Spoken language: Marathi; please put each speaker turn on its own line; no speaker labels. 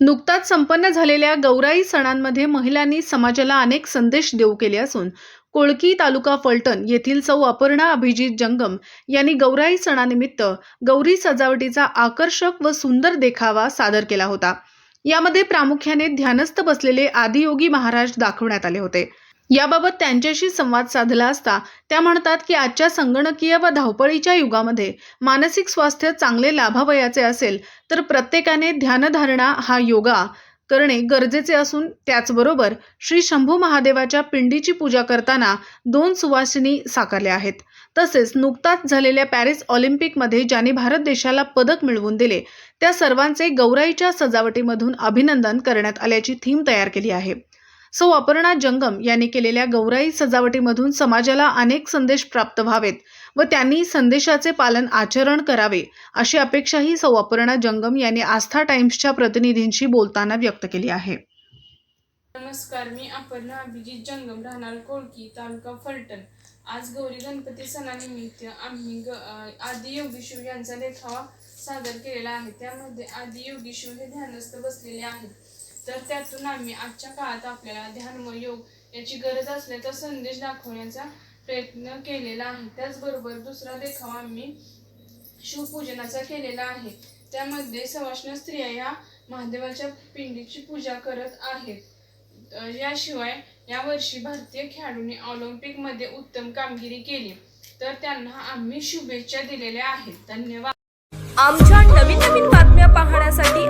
नुकताच संपन्न झालेल्या गौराई सणांमध्ये महिलांनी समाजाला अनेक संदेश देऊ केले असून कोळकी तालुका फलटण येथील सौ अपर्णा अभिजित जंगम यांनी गौराई सणानिमित्त गौरी सजावटीचा आकर्षक व सुंदर देखावा सादर केला होता. यामध्ये प्रामुख्याने ध्यानस्थ बसलेले आदियोगी महाराज दाखवण्यात आले होते. याबाबत त्यांच्याशी संवाद साधला असता त्या म्हणतात की आजच्या संगणकीय व धावपळीच्या युगामध्ये मानसिक स्वास्थ्य चांगले लाभावयाचे असेल तर प्रत्येकाने ध्यानधारणा हा योगा करणे गरजेचे असून त्याचबरोबर श्री शंभू महादेवाच्या पिंडीची पूजा करताना दोन सुवासिनी साकारल्या आहेत. तसेच नुकताच झालेल्या पॅरिस ऑलिम्पिकमध्ये ज्याने भारत देशाला पदक मिळवून दिले त्या सर्वांचे गौराईच्या सजावटीमधून अभिनंदन करण्यात आल्याची थीम तयार केली आहे. सौ अपर्णा जंगम यांनी केलेल्या गौराई सजावटीमधून समाजाला अनेक संदेश प्राप्त व्हावेत व त्यांनी संदेशाचे पालन आचरण करावे अशी अपेक्षाही सौ अपर्णा जंगम यांनी आस्था टाइम्सच्या प्रतिनिधींशी बोलताना व्यक्त केली आहे.
नमस्कार मी अपर्णा अभिजित जंगम राहणार कोळकी तालुका फलटण. आज गौरी गणपती सणानिमित्त आम्ही ग आदि योगीशिव यांचा देखावा सादर केलेला आहे. त्यामध्ये आदि योगीशिव हे ध्यानस्थ बसलेले आहेत. तर त्यातून आम्ही आजच्या काळात आपल्याला ध्यान व योग याची गरज असल्याचा संदेश दाखवण्याचा प्रयत्न केलेला आहे. त्याचबरोबर दुसरा देखावा आम्ही शिवपूजनाचा केलेला आहे. त्यामध्ये सवाष्ण स्त्रिया या महादेवाच्या पिंडीची पूजा करत आहेत. याशिवाय यावर्षी भारतीय खेळाडूंनी ऑलिम्पिकमध्ये उत्तम कामगिरी केली. तर त्यांना आम्ही शुभेच्छा दिलेल्या आहेत. धन्यवाद.
आमच्या नवीन नवीन बातम्या पाहण्यासाठी